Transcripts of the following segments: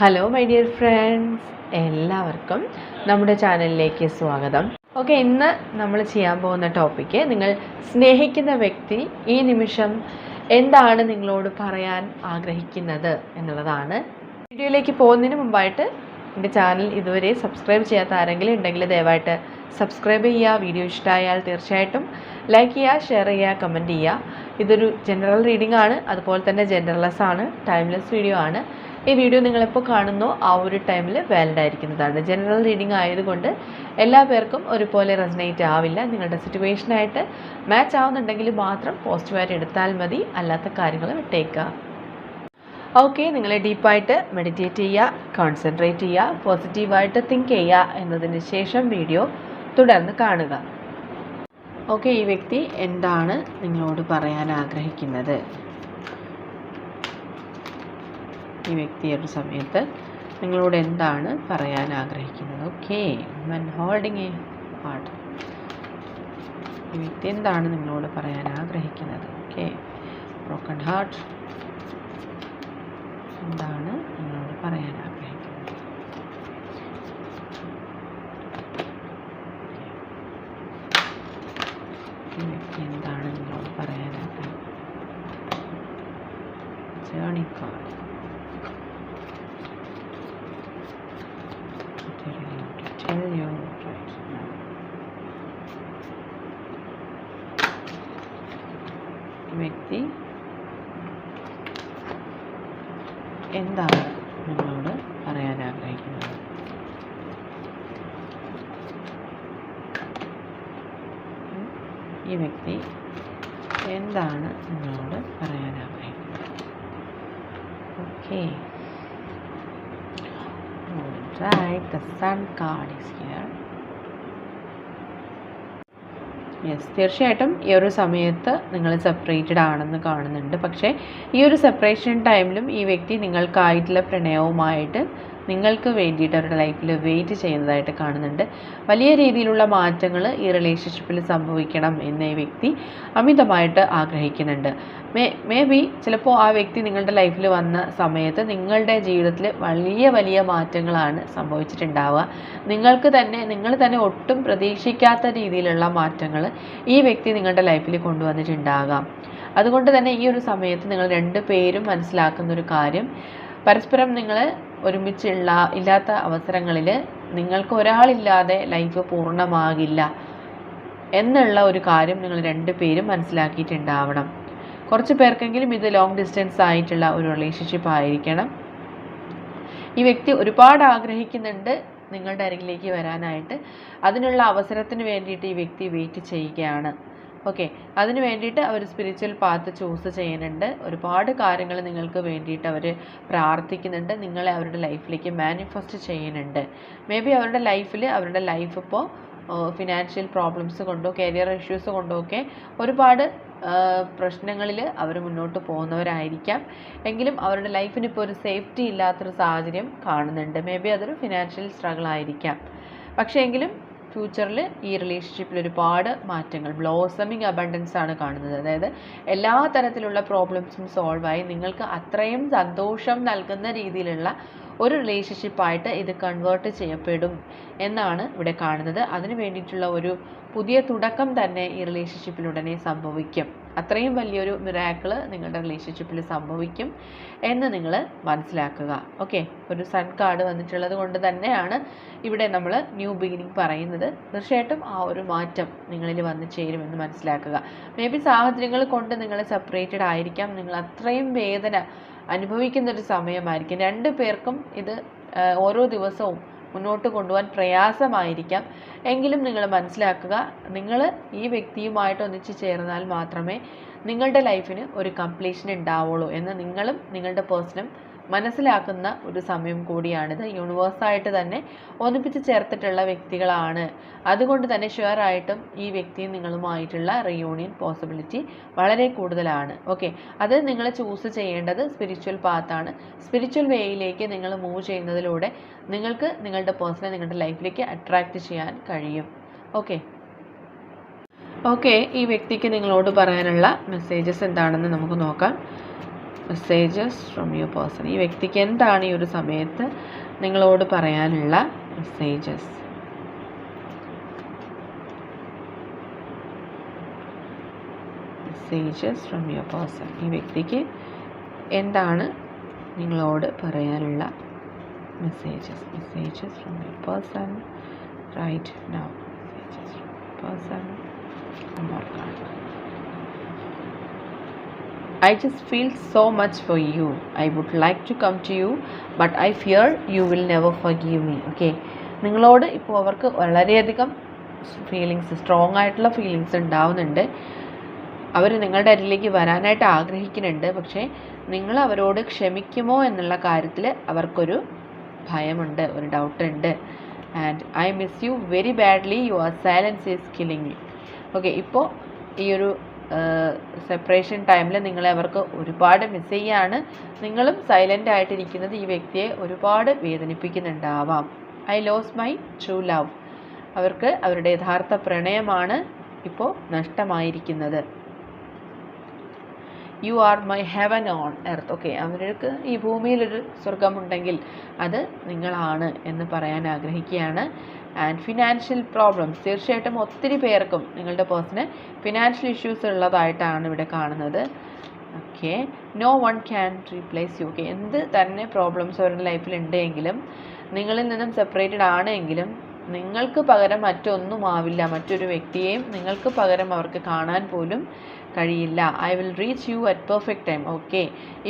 Hello my dear friends എല്ലാവർക്കും നമ്മുടെ ചാനലിലേക്ക് സ്വാഗതം. ഓക്കെ ഇന്ന് നമ്മൾ ചെയ്യാൻ പോകുന്ന ടോപ്പിക്ക് നിങ്ങൾ സ്നേഹിക്കുന്ന വ്യക്തി ഈ നിമിഷം എന്താണ് നിങ്ങളോട് പറയാൻ ആഗ്രഹിക്കുന്നത് എന്നുള്ളതാണ്. വീഡിയോയിലേക്ക് പോകുന്നതിന് മുമ്പായിട്ട് എന്റെ ചാനൽ ഇതുവരെ സബ്സ്ക്രൈബ് ചെയ്യാത്ത ആരെങ്കിലും ഉണ്ടെങ്കിൽ ദയവായിട്ട് സബ്സ്ക്രൈബ് ചെയ്യുക. വീഡിയോ ഇഷ്ടമായാൽ തീർച്ചയായിട്ടും ലൈക്ക് ചെയ്യുക ഷെയർ ചെയ്യുക കമന്റ് ചെയ്യുക. ഇതൊരു ജനറൽ റീഡിംഗ് ആണ്. അതുപോലെ തന്നെ ജനറൽലെസ് ആണ്. ടൈംലെസ് വീഡിയോ ആണ്. ഈ വീഡിയോ നിങ്ങളെപ്പോൾ കാണുന്നോ ആ ഒരു ടൈമിൽ വാലിഡ് ആയിരിക്കുന്നതാണ്. ജനറൽ റീഡിംഗ് ആയതുകൊണ്ട് എല്ലാ പേർക്കും ഒരുപോലെ റെസനേറ്റ് ആവില്ല. നിങ്ങളുടെ സിറ്റുവേഷനായിട്ട് മാച്ച് ആവുന്നുണ്ടെങ്കിൽ മാത്രം പോസിറ്റീവായിട്ട് എടുത്താൽ മതി. അല്ലാത്ത കാര്യങ്ങൾ വിട്ടേക്കുക ഓക്കെ നിങ്ങൾ ഡീപ്പായിട്ട് മെഡിറ്റേറ്റ് ചെയ്യുക കോൺസെൻട്രേറ്റ് ചെയ്യുക പോസിറ്റീവായിട്ട് തിങ്ക് ചെയ്യുക എന്നതിന് ശേഷം വീഡിയോ തുടർന്ന് കാണുക. ഓക്കെ ഈ വ്യക്തി എന്താണ് നിങ്ങളോട് പറയാൻ ആഗ്രഹിക്കുന്നത്? ഈ വ്യക്തിയുടെ സമയത്ത് നിങ്ങളോട് എന്താണ് പറയാൻ ആഗ്രഹിക്കുന്നത്? ഓക്കെ വൻ ഹോൾഡിങ് എ ഹാർട്ട് ഈ വ്യക്തി എന്താണ് നിങ്ങളോട് പറയാൻ ആഗ്രഹിക്കുന്നത്? ഓക്കെ ബ്രോക്കൺ ഹാർട്ട് എന്താണ് നിങ്ങളോട് പറയാൻ ആഗ്രഹിക്കുന്നത് ഈ വ്യക്തി എന്താണ് നിങ്ങളോട് പറയാൻ ആഗ്രഹിക്കുന്നത് journey card tell you right now. ഈ വ്യക്തി എന്താണ് നിങ്ങളോട് പറയാൻ ആഗ്രഹിക്കുന്നത് ഉം. ഈ വ്യക്തി എന്താണ് നിങ്ങളോട് ആഗ്രഹിക്കുന്നത് okay. Alright, the sun card is here. Yes തീർച്ചയായിട്ടും ഈ ഒരു സമയത്ത് നിങ്ങൾ സെപ്പറേറ്റഡ് ആണെന്ന് കാണുന്നുണ്ട്. പക്ഷേ ഈ ഒരു സെപ്പറേഷൻ ടൈമിലും ഈ വ്യക്തി നിങ്ങൾക്കായിട്ടുള്ള പ്രണയവുമായിട്ട് നിങ്ങൾക്ക് വേണ്ടിയിട്ട് അവരുടെ ലൈഫിൽ വെയിറ്റ് ചെയ്യുന്നതായിട്ട് കാണുന്നുണ്ട്. വലിയ രീതിയിലുള്ള മാറ്റങ്ങൾ ഈ റിലേഷൻഷിപ്പിൽ സംഭവിക്കണം എന്ന് ഈ വ്യക്തി അമിതമായിട്ട് ആഗ്രഹിക്കുന്നുണ്ട്. മേ മേ ബി ചിലപ്പോൾ ആ വ്യക്തി നിങ്ങളുടെ ലൈഫിൽ വന്ന സമയത്ത് നിങ്ങളുടെ ജീവിതത്തിൽ വലിയ വലിയ മാറ്റങ്ങളാണ് സംഭവിച്ചിട്ടുണ്ടാവുക. നിങ്ങൾക്ക് തന്നെ നിങ്ങൾ തന്നെ ഒട്ടും പ്രതീക്ഷിക്കാത്ത രീതിയിലുള്ള മാറ്റങ്ങൾ ഈ വ്യക്തി നിങ്ങളുടെ ലൈഫിൽ കൊണ്ടുവന്നിട്ടുണ്ടാകാം. അതുകൊണ്ട് തന്നെ ഈ ഒരു സമയത്ത് നിങ്ങൾ രണ്ടു പേരും മനസ്സിലാക്കുന്ന ഒരു കാര്യം പരസ്പരം നിങ്ങൾ ഒരുമിച്ചുള്ള ഇല്ലാത്ത അവസരങ്ങളിൽ നിങ്ങൾക്ക് ഒരാളില്ലാതെ ലൈഫ് പൂർണമാകില്ല എന്നുള്ള ഒരു കാര്യം നിങ്ങൾ രണ്ട് പേരും മനസ്സിലാക്കിയിട്ടുണ്ടാവണം. കുറച്ച് പേർക്കെങ്കിലും ഇത് ലോങ് ഡിസ്റ്റൻസ് ആയിട്ടുള്ള ഒരു റിലേഷൻഷിപ്പ് ആയിരിക്കണം. ഈ വ്യക്തി ഒരുപാട് ആഗ്രഹിക്കുന്നുണ്ട് നിങ്ങളുടെ അരികിലേക്ക് വരാനായിട്ട്. അതിനുള്ള അവസരത്തിന് വേണ്ടിയിട്ട് ഈ വ്യക്തി വെയിറ്റ് ചെയ്യുകയാണ്. ഓക്കെ അതിന് വേണ്ടിയിട്ട് അവർ സ്പിരിച്വൽ പാത്ത് ചൂസ് ചെയ്യുന്നുണ്ട്. ഒരുപാട് കാര്യങ്ങൾ നിങ്ങൾക്ക് വേണ്ടിയിട്ട് അവർ പ്രാർത്ഥിക്കുന്നുണ്ട്. നിങ്ങളെ അവരുടെ ലൈഫിലേക്ക് മാനിഫെസ്റ്റ് ചെയ്യുന്നുണ്ട്. മേ ബി അവരുടെ ലൈഫിൽ അവരുടെ ലൈഫ് ഇപ്പോൾ ഫിനാൻഷ്യൽ പ്രോബ്ലംസ് കൊണ്ടോ കരിയർ ഇഷ്യൂസ് കൊണ്ടോ ഒക്കെ ഒരുപാട് പ്രശ്നങ്ങളിൽ അവർ മുന്നോട്ട് പോകുന്നവരായിരിക്കാം. എങ്കിലും അവരുടെ ലൈഫിന് ഇപ്പോൾ ഒരു സേഫ്റ്റി ഇല്ലാത്തൊരു സാഹചര്യം കാണുന്നുണ്ട്. മേ ബി അതൊരു ഫിനാൻഷ്യൽ സ്ട്രഗിൾ ആയിരിക്കാം. പക്ഷേ എങ്കിലും ഫ്യൂച്ചറിൽ ഈ റിലേഷൻഷിപ്പിൽ ഒരുപാട് മാറ്റങ്ങൾ ബ്ലോസമിങ് അബണ്ടൻസ് ആണ് കാണുന്നത്. അതായത് എല്ലാ തരത്തിലുള്ള പ്രോബ്ലംസും സോൾവായി നിങ്ങൾക്ക് അത്രയും സന്തോഷം നൽകുന്ന രീതിയിലുള്ള ഒരു റിലേഷൻഷിപ്പായിട്ട് ഇത് കൺവേർട്ട് ചെയ്യപ്പെടും എന്നാണ് ഇവിടെ കാണുന്നത്. അതിന് വേണ്ടിയിട്ടുള്ള ഒരു പുതിയ തുടക്കം തന്നെ ഈ റിലേഷൻഷിപ്പിലുടനെ സംഭവിക്കും. അത്രയും വലിയൊരു മിറാക്കിൾ നിങ്ങളുടെ റിലേഷൻഷിപ്പിൽ സംഭവിക്കും എന്ന് നിങ്ങൾ മനസ്സിലാക്കുക. ഓക്കെ ഒരു സൺ കാർഡ് വന്നിട്ടുള്ളത് കൊണ്ട് തന്നെയാണ് ഇവിടെ നമ്മൾ ന്യൂ ബിഗിനിങ് പറയുന്നത്. തീർച്ചയായിട്ടും ആ ഒരു മാറ്റം നിങ്ങളിൽ വന്നു ചേരുമെന്ന് മനസ്സിലാക്കുക. മേ ബി സാഹചര്യങ്ങൾ കൊണ്ട് നിങ്ങൾ സെപ്പറേറ്റഡ് ആയിരിക്കാം. നിങ്ങൾ അത്രയും വേദന അനുഭവിക്കുന്ന ഒരു സമയമായിരിക്കും. രണ്ട് പേർക്കും ഇത് ഓരോ ദിവസവും മുന്നോട്ട് കൊണ്ടുപോകാൻ പ്രയാസമായിരിക്കാം. എങ്കിലും നിങ്ങൾ മനസ്സിലാക്കുക നിങ്ങൾ ഈ വ്യക്തിയുമായിട്ട് ഒന്നിച്ച് ചേർന്നാൽ മാത്രമേ നിങ്ങളുടെ ലൈഫിന് ഒരു കംപ്ലീഷൻ ഉണ്ടാവുള്ളൂ എന്ന് നിങ്ങളും നിങ്ങളുടെ പേഴ്സണും മനസ്സിലാക്കുന്ന ഒരു സമയം കൂടിയാണിത്. യൂണിവേഴ്സായിട്ട് തന്നെ ഒന്നിപ്പിച്ച് ചേർത്തിട്ടുള്ള വ്യക്തികളാണ്. അതുകൊണ്ട് തന്നെ ഷുവർ ആയിട്ടും ഈ വ്യക്തിയും നിങ്ങളുമായിട്ടുള്ള റിയൂണിയൻ പോസിബിലിറ്റി വളരെ കൂടുതലാണ്. ഓക്കെ അത് നിങ്ങൾ ചൂസ് ചെയ്യേണ്ടത് സ്പിരിച്വൽ പാത്താണ് സ്പിരിച്വൽ വേയിലേക്ക് നിങ്ങൾ മൂവ് ചെയ്യുന്നതിലൂടെ നിങ്ങൾക്ക് നിങ്ങളുടെ പേഴ്സണെ നിങ്ങളുടെ ലൈഫിലേക്ക് അട്രാക്റ്റ് ചെയ്യാൻ കഴിയും. ഓക്കെ ഓക്കെ ഈ വ്യക്തിക്ക് നിങ്ങളോട് പറയാനുള്ള മെസ്സേജസ് എന്താണെന്ന് നമുക്ക് നോക്കാം. മെസ്സേജസ് ഫ്രം യുവർ പേഴ്സൺ ഈ വ്യക്തിക്ക് എന്താണ് ഈ ഒരു സമയത്ത് നിങ്ങളോട് പറയാനുള്ള messages messages from your person ഈ വ്യക്തിക്ക് എന്താണ് നിങ്ങളോട് പറയാനുള്ള messages messages from your person right now messages from person more card. I just feel so much for you. I would like to come to you, but I fear you will never forgive me. Okay നിങ്ങളോട് ഇപ്പോൾ അവർക്ക് വളരെയധികം feelings strong ആയിട്ടുള്ള feelings ഉണ്ടാവുന്നുണ്ട്. അവർ നിങ്ങളുടെ അരിലേക്ക് വരാനായിട്ട് ആഗ്രഹിക്കുന്നുണ്ട്. പക്ഷേ നിങ്ങൾ അവരോട് ക്ഷമിക്കുമോ എന്നുള്ള കാര്യത്തിൽ അവർക്കൊരു ഭയമുണ്ട് ഒരു ഡൗട്ട് ഉണ്ട്. And I miss you very badly your silence is killing me okay ഇപ്പോൾ ഈ ഒരു സെപ്പറേഷൻ ടൈമിൽ നിങ്ങളെ അവർക്ക് ഒരുപാട് മിസ് ചെയ്യാണ്. നിങ്ങളും സൈലന്റ് ആയിട്ടിരിക്കുന്നത് ഈ വ്യക്തിയെ ഒരുപാട് വേദനിപ്പിക്കുന്നുണ്ടാവാം. I lose my true love അവർക്ക് അവരുടെ യഥാർത്ഥ പ്രണയമാണ് ഇപ്പോൾ നഷ്ടമായിരിക്കുന്നത്. You are my heaven on earth okay അവർക്ക് ഈ ഭൂമിയിലൊരു സ്വർഗമുണ്ടെങ്കിൽ അത് നിങ്ങളാണ് എന്ന് പറയാൻ ആഗ്രഹിക്കുകയാണ്. ആൻഡ് ഫിനാൻഷ്യൽ പ്രോബ്ലംസ് തീർച്ചയായിട്ടും ഒത്തിരി പേർക്കും നിങ്ങളുടെ പേഴ്സണ് ഫിനാൻഷ്യൽ ഇഷ്യൂസ് ഉള്ളതായിട്ടാണ് ഇവിടെ കാണുന്നത്. Okay no one can replace you okay എന്ത് തന്നെ പ്രോബ്ലംസ് അവരുടെ ലൈഫിൽ ഉണ്ടെങ്കിലും നിങ്ങളിൽ നിന്നും സെപ്പറേറ്റഡ് ആണെങ്കിലും നിങ്ങൾക്ക് പകരം മറ്റൊന്നും ആവില്ല മറ്റൊരു വ്യക്തിയെയും നിങ്ങൾക്ക് പകരം അവർക്ക് കാണാൻ പോലും കഴിയില്ല. I will reach you at perfect time okay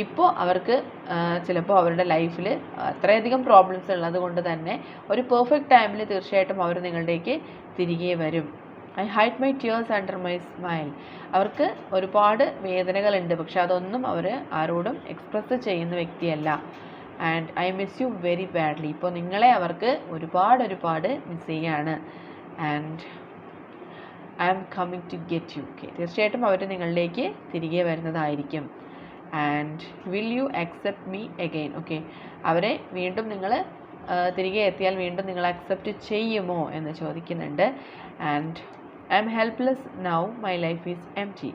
ഇപ്പോൾ അവർക്ക് ചിലപ്പോൾ അവരുടെ ലൈഫിൽ അത്രയധികം പ്രോബ്ലംസ് ഉള്ളത് കൊണ്ട് തന്നെ ഒരു പെർഫെക്റ്റ് ടൈമിൽ തീർച്ചയായിട്ടും അവർ നിങ്ങളുടേക്ക് തിരികെ വരും. I hide my tears under my smile അവർക്ക് ഒരുപാട് വേദനകളുണ്ട്. പക്ഷെ അതൊന്നും അവർ ആരോടും എക്സ്പ്രസ് ചെയ്യുന്ന വ്യക്തിയല്ല. And I miss you very badly ഇപ്പോൾ നിങ്ങളെ അവർക്ക് ഒരുപാട് ഒരുപാട് മിസ് ചെയ്യാണ്. And I am coming to get you okay തീർച്ചയായിട്ടും അവർ നിങ്ങളിലേക്ക് തിരികെ വരുന്നതായിരിക്കും. And will you accept me again okay അവരെ വീണ്ടും നിങ്ങൾ തിരികെ എത്തിയാൽ വീണ്ടും നിങ്ങൾ അക്സെപ്റ്റ് ചെയ്യുമോ എന്ന് ചോദിക്കുന്നുണ്ട്. And I am helpless now my life is empty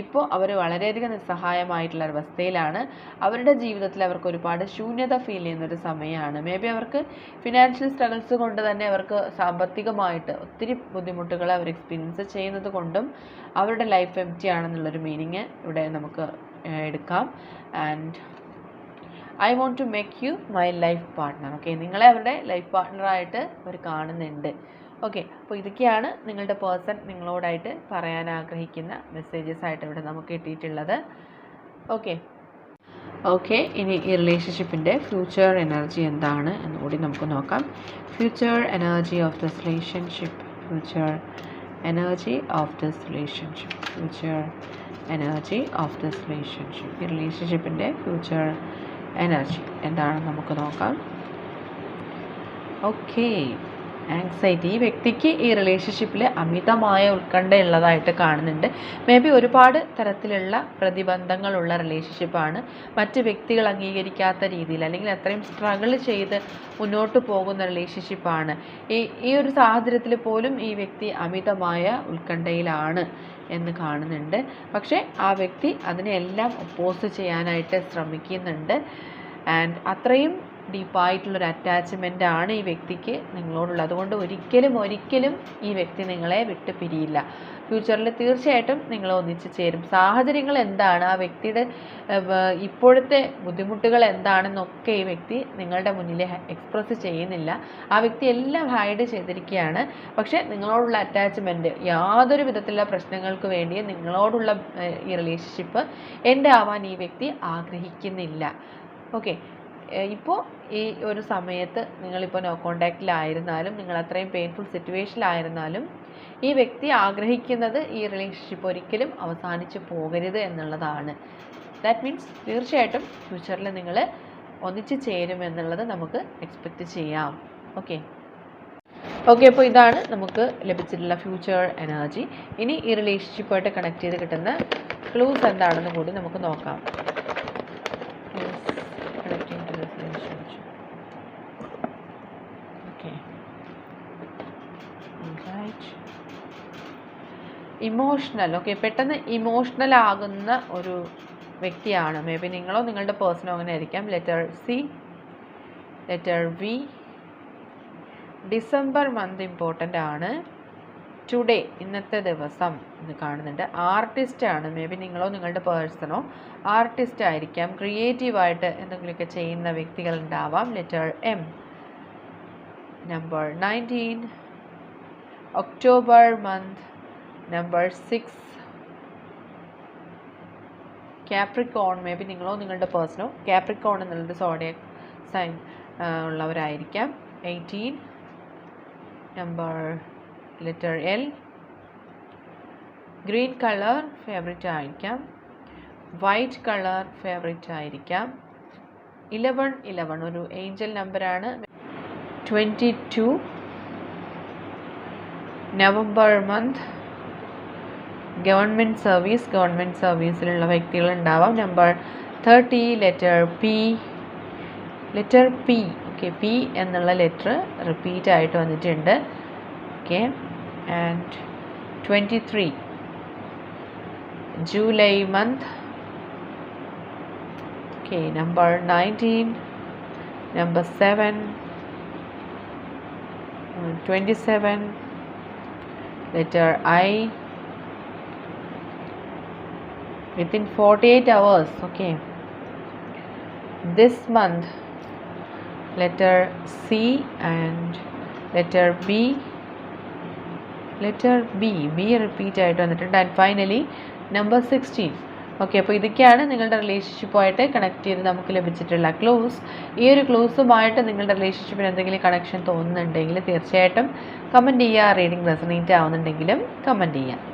ഇപ്പോൾ അവർ വളരെയധികം നിസ്സഹായമായിട്ടുള്ള അവസ്ഥയിലാണ്. അവരുടെ ജീവിതത്തിൽ അവർക്ക് ഒരുപാട് ശൂന്യത ഫീൽ ചെയ്യുന്നൊരു സമയമാണ്. മേ ബി അവർക്ക് ഫിനാൻഷ്യൽ സ്ട്രഗിൾസ് കൊണ്ട് തന്നെ അവർക്ക് സാമ്പത്തികമായിട്ട് ഒത്തിരി ബുദ്ധിമുട്ടുകൾ അവർ എക്സ്പീരിയൻസ് ചെയ്യുന്നത് കൊണ്ടും അവരുടെ ലൈഫ് എം ടി ആണെന്നുള്ളൊരു മീനിങ് ഇവിടെ നമുക്ക് എടുക്കാം. And I want to make you my life partner okay നിങ്ങളെ അവരുടെ ലൈഫ് പാർട്ട്ണറായിട്ട് അവർ കാണുന്നുണ്ട്. ഓക്കെ. അപ്പോൾ ഇതൊക്കെയാണ് നിങ്ങളുടെ പേഴ്സൺ നിങ്ങളോടായിട്ട് പറയാൻ ആഗ്രഹിക്കുന്ന മെസ്സേജസ് ആയിട്ട് ഇവിടെ നമുക്ക് കിട്ടിയിട്ടുള്ളത്. ഓക്കെ. ഓക്കെ. ഇനി ഈ റിലേഷൻഷിപ്പിന്റെ ഫ്യൂച്ചർ എനർജി എന്താണ് എന്നുകൂടി നമുക്ക് നോക്കാം. Future energy of this relationship future energy of this relationship future energy of this relationship ഈ റിലേഷൻഷിപ്പിന്റെ ഫ്യൂച്ചർ എനർജി എന്താണെന്ന് നമുക്ക് നോക്കാം. ഓക്കെ. ആങ്സൈറ്റി ഈ വ്യക്തിക്ക് ഈ റിലേഷൻഷിപ്പിൽ അമിതമായ ഉത്കണ്ഠ കാണുന്നുണ്ട്. മേ ബി ഒരുപാട് തരത്തിലുള്ള പ്രതിബന്ധങ്ങളുള്ള റിലേഷൻഷിപ്പാണ് മറ്റ് വ്യക്തികൾ അംഗീകരിക്കാത്ത രീതിയിൽ അല്ലെങ്കിൽ അത്രയും സ്ട്രഗിൾ ചെയ്ത് മുന്നോട്ട് പോകുന്ന റിലേഷൻഷിപ്പാണ് ഈ ഈ ഒരു സാഹചര്യത്തിൽ പോലും ഈ വ്യക്തി അമിതമായ ഉത്കണ്ഠയിലാണ് എന്ന് കാണുന്നുണ്ട്. പക്ഷേ ആ വ്യക്തി അതിനെല്ലാം ഒപ്പോസ് ചെയ്യാനായിട്ട് ശ്രമിക്കുന്നുണ്ട്. ആൻഡ് അത്രയും ഡീപ്പായിട്ടുള്ളൊരു അറ്റാച്ച്മെന്റ് ആണ് ഈ വ്യക്തിക്ക് നിങ്ങളോടുള്ളത്. അതുകൊണ്ട് ഒരിക്കലും ഒരിക്കലും ഈ വ്യക്തി നിങ്ങളെ വിട്ട് പിരിയില്ല. ഫ്യൂച്ചറിൽ തീർച്ചയായിട്ടും നിങ്ങൾ ഒന്നിച്ചു ചേരും. സാഹചര്യങ്ങൾ എന്താണ്? ആ വ്യക്തിയുടെ ഇപ്പോഴത്തെ ബുദ്ധിമുട്ടുകൾ എന്താണെന്നൊക്കെ ഈ വ്യക്തി നിങ്ങളുടെ മുന്നിൽ എക്സ്പ്രസ് ചെയ്യുന്നില്ല. ആ വ്യക്തി എല്ലാം ഹൈഡ് ചെയ്തിരിക്കുകയാണ്. പക്ഷേ നിങ്ങളോടുള്ള അറ്റാച്ച്മെന്റ് യാതൊരു വിധത്തിലുള്ള പ്രശ്നങ്ങൾക്ക് വേണ്ടി നിങ്ങളോടുള്ള ഈ റിലേഷൻഷിപ്പ് എന്റെ ആവാൻ ഈ വ്യക്തി ആഗ്രഹിക്കുന്നില്ല. ഓക്കെ ഇപ്പോൾ ഈ ഒരു സമയത്ത് നിങ്ങളിപ്പോൾ നോ കോണ്ടാക്റ്റിലായിരുന്നാലും നിങ്ങൾ അത്രയും പെയിൻഫുൾ സിറ്റുവേഷനിലായിരുന്നാലും ഈ വ്യക്തി ആഗ്രഹിക്കുന്നത് ഈ റിലേഷൻഷിപ്പ് ഒരിക്കലും അവസാനിച്ച് പോകരുത് എന്നുള്ളതാണ്. ദാറ്റ് മീൻസ് തീർച്ചയായിട്ടും ഫ്യൂച്ചറിൽ നിങ്ങൾ ഒന്നിച്ച് ചേരുമെന്നുള്ളത് നമുക്ക് എക്സ്പെക്റ്റ് ചെയ്യാം. ഓക്കെ ഓക്കെ അപ്പോൾ ഇതാണ് നമുക്ക് ലഭിച്ചിട്ടുള്ള ഫ്യൂച്ചർ എനർജി ഇനി ഈ റിലേഷൻഷിപ്പായിട്ട് കണക്ട് ചെയ്ത് കിട്ടുന്ന ക്ലൂസ് എന്താണെന്ന് കൂടി നമുക്ക് നോക്കാം Clues connecting to this relationship. Okay. Alright. Emotional okay പെട്ടെന്ന് ഇമോഷണൽ ആകുന്ന ഒരു വ്യക്തിയാണ്. മേ ബി നിങ്ങളോ നിങ്ങളുടെ പേഴ്സണോ അങ്ങനെ ആയിരിക്കാം letter C letter V December month important ആണ്. ടുഡേ ഇന്നത്തെ ദിവസം എന്ന് കാണുന്നുണ്ട്. ആർട്ടിസ്റ്റ് ആണ്. മേ ബി നിങ്ങളോ നിങ്ങളുടെ പേഴ്സണോ ആർട്ടിസ്റ്റ് ആയിരിക്കാം. ക്രിയേറ്റീവായിട്ട് എന്തെങ്കിലുമൊക്കെ ചെയ്യുന്ന വ്യക്തികൾ ഉണ്ടാവാം. Letter M number nineteen October month number six Capricorn maybe നിങ്ങളോ നിങ്ങളുടെ പേഴ്സണോ ക്യാപ്രിക്കോൺ എന്നുള്ളത് zodiac sign ഉള്ളവരായിരിക്കാം. Eighteen number letter L green colour favourite ആയിരിക്കാം. വൈറ്റ് കളർ ഫേവറേറ്റ് ആയിരിക്കാം. ഇലവൺ ഇലവൺ ഒരു ഏഞ്ചൽ നമ്പറാണ് twenty two November month government service government സർവീസിലുള്ള വ്യക്തികൾ ഉണ്ടാവാം number thirty letter P letter P okay P എന്നുള്ള letter repeat ആയിട്ട് വന്നിട്ടുണ്ട്. Okay and twenty three July month. Okay number nineteen number seven twenty seven letter I within 48 hours okay. This month letter c and letter b letter B B repeat ആയിട്ട് വന്നിട്ടുണ്ട്. And finally number sixteen okay അപ്പോൾ ഇതൊക്കെയാണ് നിങ്ങളുടെ റിലേഷൻഷിപ്പുമായിട്ട് connect ചെയ്ത് നമുക്ക് ലഭിച്ചിട്ടുള്ള clues ഈ ഒരു ക്ലൂസുമായിട്ട് നിങ്ങളുടെ റിലേഷൻഷിപ്പിന് എന്തെങ്കിലും കണക്ഷൻ തോന്നുന്നുണ്ടെങ്കിൽ തീർച്ചയായിട്ടും കമന്റ് ചെയ്യുക റീഡിംഗ് റെസണേറ്റ് ആവുന്നുണ്ടെങ്കിലും കമന്റ് ചെയ്യുക